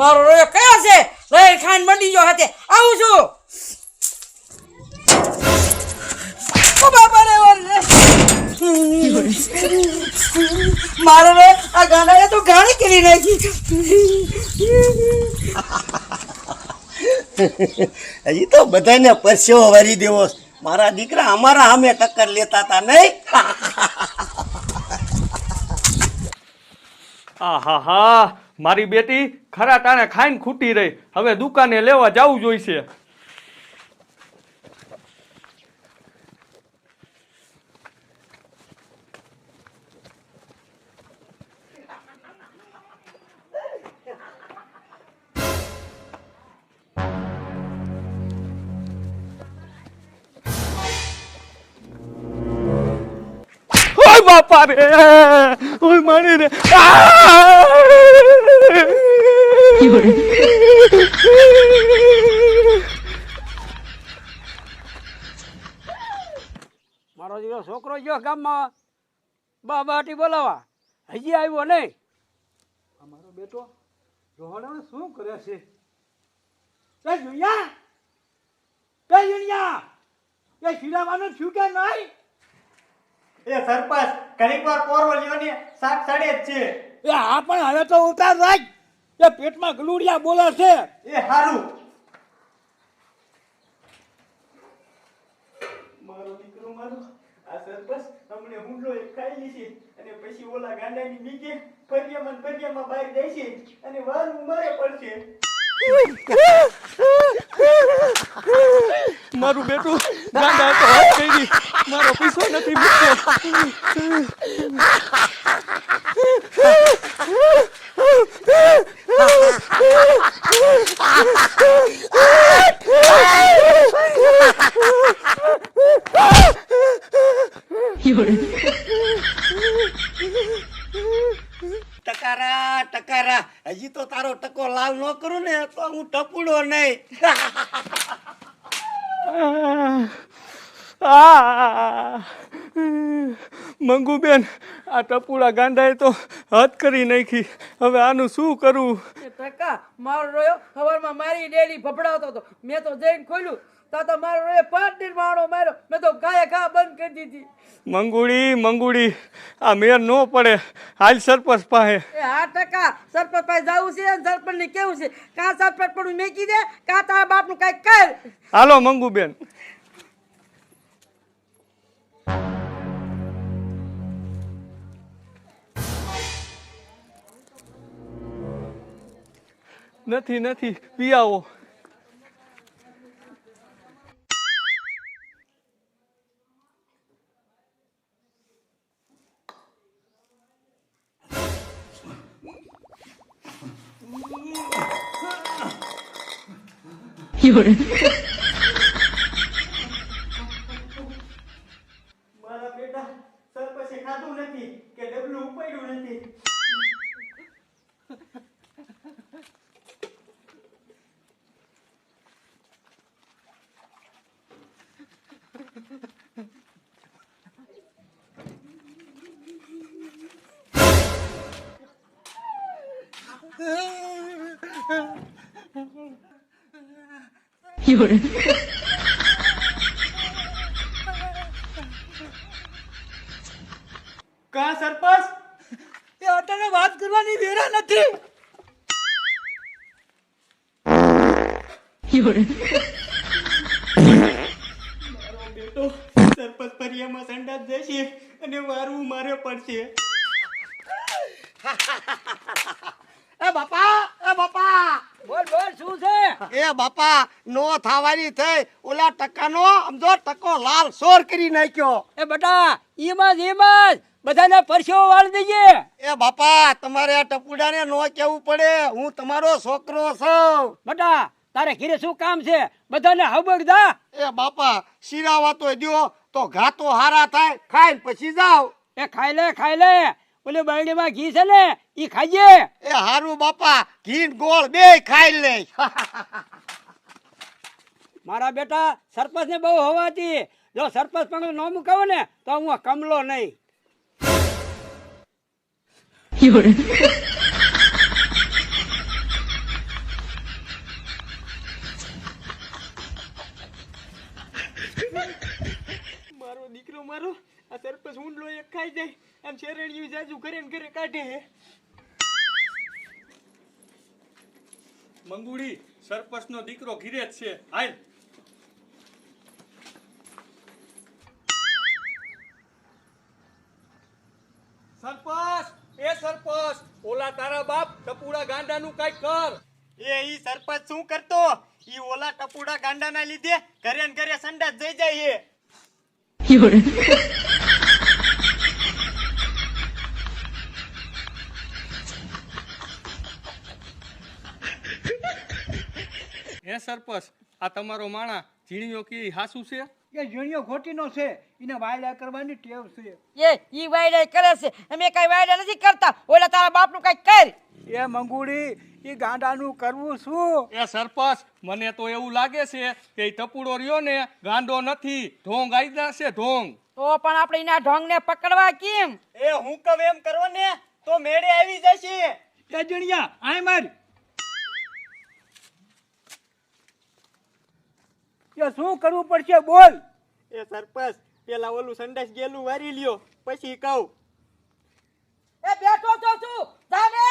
મારો રોયો કયો છે? રોય ખાન મંડી ગયો હાથે. આવું છું. મારો આ ગાંડાએ તો ગાણી કરી નાખી હજી તો બધાને પરસેવો વરી દેવો. મારા દીકરા અમારા સામે ટક્કર લેતા હતા નહીં. આહાહા મારી બેટી ખરા ટાણે ખાઈને ખૂટી રહી. હવે દુકાને લેવા જવું જોઈશે. બાપા રે. ઓય મારી રે. મારો દીકરો છોકરો ગયો ગામમાં. બા બાટી બોલાવા. હજી આવ્યો નહીં. અમારો બેટો જોહાડો શું કરે છે? એ જુનિયા! એ જુનિયા! એ શીરાવાનું થયું કે નહીં? એ સરપંચ ઘણીક વાર પોરવલીઓને સાત સડે જ છે. એ આ પણ હવે તો ઉતાર રાખ. એ પેટમાં ગલુડિયા બોલે છે. એ હારું. મારો દીકરો મારો આ સરપંચ હમણે હુંડલો એક ખાઈ લીધી અને પછી ઓલા ગાંડાની બીકે ફરિયામાં ફરિયામાં બહાર જાય છે અને વારું મારે પડશે. મારું બેટું ગાંડા તો હાથ થઈ મારો પૈસો નથી મૂકતો ટકારા ટકારા હજી તો તારો ટકો લાલ ન કરું ને તો હું ટપુડો નહીં. આ મંગુબેન આ ટપુડા ગાંડાએ તો હદ કરી નાખી. હવે આનું શું કરવું એ ટકા મારો રોયો ખબરમાં મારી ડેલી ભભડાવતો હતો. મેં તો જઈને ખોલ્યું. તો મારો એ પાંચ દિન માણો માર્યો. મેં તો ગાય ઘા બંધ કરી દીધી. મંગુડી મંગુડી આ મેર ન પડે. હાલ સરપંચ પાસે. એ હા ટકા સરપંચ પાસે જાવું છે અને સરપંચ ને કેવું છે? કા સરપંચ પણ મેકી દે કા તારા બાપનું કઈ કર. હાલો મંગુ બેન નથી નથી પી આવો મારા બેટા સરપંચે ખાધું નથી કે ડબલું ઉપાડ્યું નથી? કા સરપંચ? એ અટાણે વાત કરવાની વેરા નથી. બેટો સરપંચ ફરિયામાં સંડાસ જશે અને મારું મારે પડશે. એ બાપા! એ બાપા નો થાવાની થઈ. ઓલા ટકાનો સમજો ટકો લાલ સોર કરી નાખ્યો. એ બટા ઈમાં જ ઈમાં જ બધાને પરસેવો વાળી દેજે. એ બાપા તમારે આ ટપુડાને નો કેવું પડે? હું તમારો છોકરો છું. બટા તારે ઘીરે શું કામ છે? બધાને હબક દા. એ બાપા શિરાવા તો દ્યો તો ઘાતો હારા થાય. ખાઈ પછી જાવ એ ખાઈ લે ખાઈ લે. ઓલે બાયડીમાં ઘી છે ને ઈ ખાઈએ એ હારું બાપા ઘી ગોળ બે ખાઈ લે મારા બેટા સરપંચ ને બહુ હોવાતી જો સરપંચ પગલું ન મુકાવો ને તો હું કમલો નહીં. મારો દીકરો મારો આ સરપંચ ઊંડલો એક ખાઈ જાય. આમ શેરણિયું જાજુ ઘરે ને ઘરે કાઢે હે. મંગુડી સરપંચનો દીકરો ઘીરે જ છે. હાલ. સરપંચ એ સરપંચ ઓલા તારા બાપ ટપુડા ગાંડાનું કઈ કર. એ ઈ સરપંચ શું કરતો? ઈ ઓલા ટપુડા ગાંડાના લીધે ઘરે ઘરે સંડાસ જઈ જાય હે. હે સરપંચ આ તમારો માણા ઝીણીઓ કી હાસુ છે? એ ઝીણીઓ ખોટીનો છે. એને વાયડા કરવાની ટેવ છે. એ ઈ વાયડા કરે છે. અમે કઈ વાયડા નથી કરતા. ઓલા તારા બાપનું કઈ કર. એ મંગુડી એ ગાંડાનું કરવું શું? એ સરપંચ મને તો એવું લાગે છે કે ઈ ટપુડો રહ્યો ને ગાંડો નથી. ઢોંગ આવી છે ઢોંગ. તો પણ આપણે એના ઢોંગને પકડવા કેમ? એ હું કવ એમ કરો ને તો મેળે આવી જશે. એ જણિયા આય માર. એ શું કરવું પડશે બોલ. એ સરપંચ પેલા ઓલું સંડાસ ગેલું વારી લ્યો પછી કહું. એ બેઠો છો છું જાને?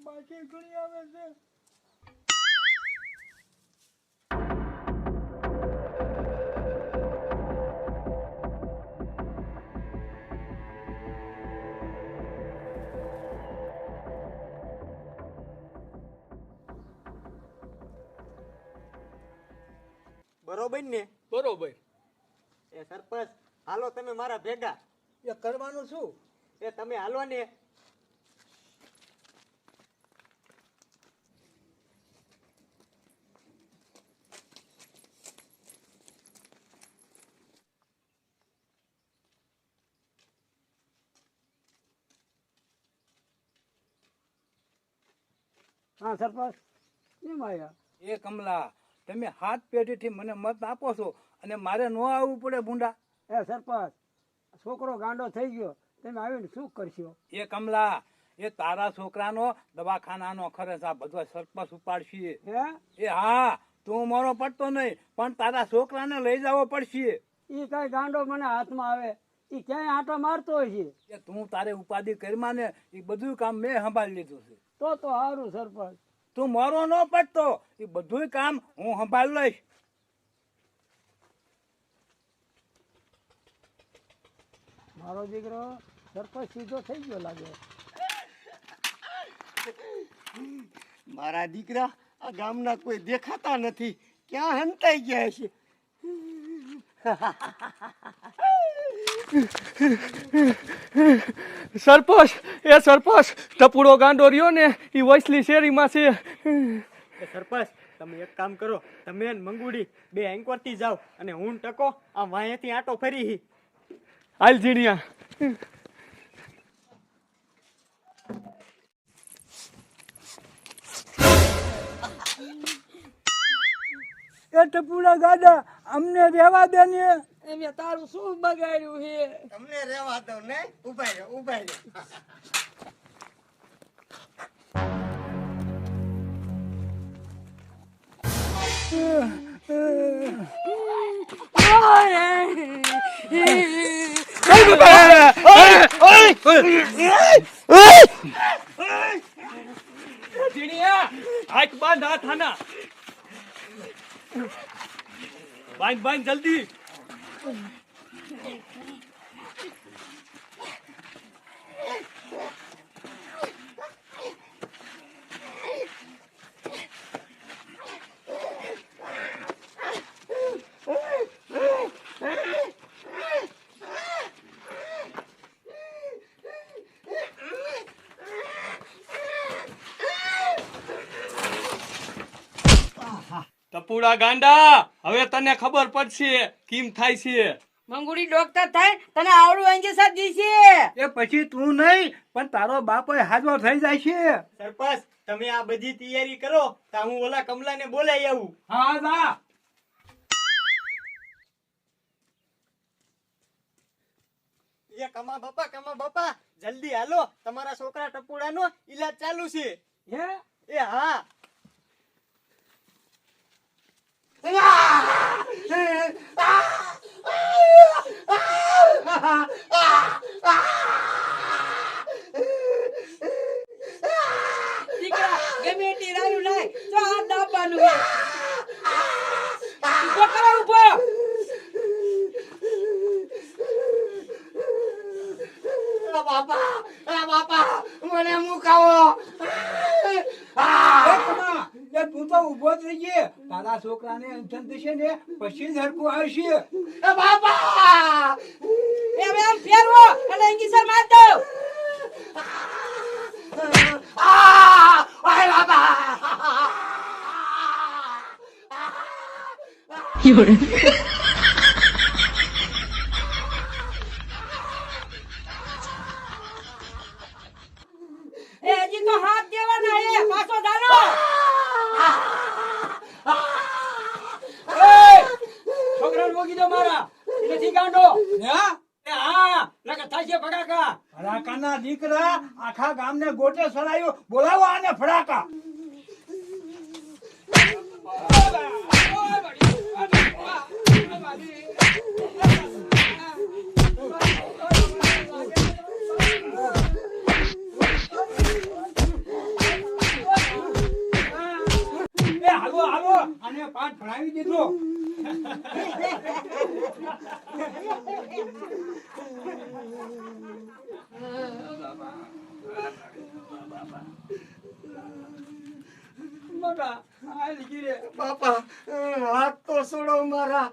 બાકી ઘણી આવે છે. બરોબર ને? બરોબર. એ સરપંચ હાલો તમે મારા ભેગા. એ કરવાનું શું? એ તમે હાલો ને. હા સરપંચ. કેમ આવ્યા? એ કમલા તમે હાથ પેઢીથી મને મત આપો છો અને મારે ન આવવું પડે ભૂંડા. એ સરપંચ છોકરો ગાંડો થઈ ગયો તમે આવીને શું કરશો? એ કમલા એ તારા છોકરાનો દવાખાનાનો ખર્ચ આ બધો સરપંચ ઉપાડશે. એ હા તું મારો પડતો નહીં પણ તારા છોકરાને લઈ જવો પડશે. ઈ કઈ ગાંડો મને હાથમાં આવે ઈ ક્યાંય આંટો મારતો હોય છે એ તું તારે ઉપાધિ કરીમાં ને એ બધું કામ મેં સંભાળી લીધું છે. તો તો સારું સરપંચ. તું મારો ન પડતો. એ બધું કામ હું સંભાળ લઈશ. મારો દીકરો સરપંચ સીધો થઈ ગયો લાગે. મારા દીકરા આ ગામના કોઈ દેખાતા નથી. ક્યાં હંતાઈ ગયા છે? સરપંચ એ સરપંચ ટપુડો ગાંડો રહ્યો ને એ વૈસલી શેરીમાં છે. સરપંચ તમે એક કામ કરો તમે મંગુડી બે એન્કવરથી જાઓ અને હું ટકો આ વાંયેથી આટો ફરી હી. હાલ ઝીણિયા એ ટપુડા ગાડા અમને રહેવા દે ને. એમે તારું શું બગાડ્યું છે? તમને રહેવા દો ને? ઊભા રહે ઊભા રહે. ઝીણિયા હાથ બાંધ હાથ આના બાંધ બાઈન જલ્દી. ટપુડા ગાંડા હવે તને ખબર પડશે કેમ થાય છે. મંગુડી ડોક્ટર થાય તને આવડું અંગે સાથ દીશે. એ પછી તું નહીં પણ તારો બાપ હાજર થઈ જાય છે. સરપંચ તમે આ બધી તૈયારી કરો તો હું ઓલા કમલાને બોલાઈ આવું. હા હા એ કમા બાપા કમા બાપા જલ્દી હાલો તમારા છોકરા ટપુડાનો ઈલાજ ચાલુ છે. હે? એ હા. દીકરા ગમે એટલી રાયું લાય જો આ દાબવાનું હે ઊભો કરો ઊભો આ બાપા આ બાપા મને મુકાવો એ કમા, એ તું તો ઊભો જ રહી ગયે. તારા અંશન થશે ને પછી હરખું આવશે. એ બાપા! એમ એમ ફેરવો અને ઇંગીસર માર દો આ ઓય બાપા! એ હજી તો હાથ દેવાના હે પાછો ચાલો એ, મૂકી દો મારા. નથી ગાંડો હે? હા નકર થશે ફટાકા ફડાકાના દીકરા આખા ગામને ગોટે સરાયો બોલાવો આને ફડાકા. એ આને પાઠ ભણાવી દીધો. બાપા હાથ તો છોડો મારા.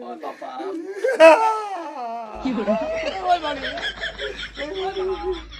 બાપા.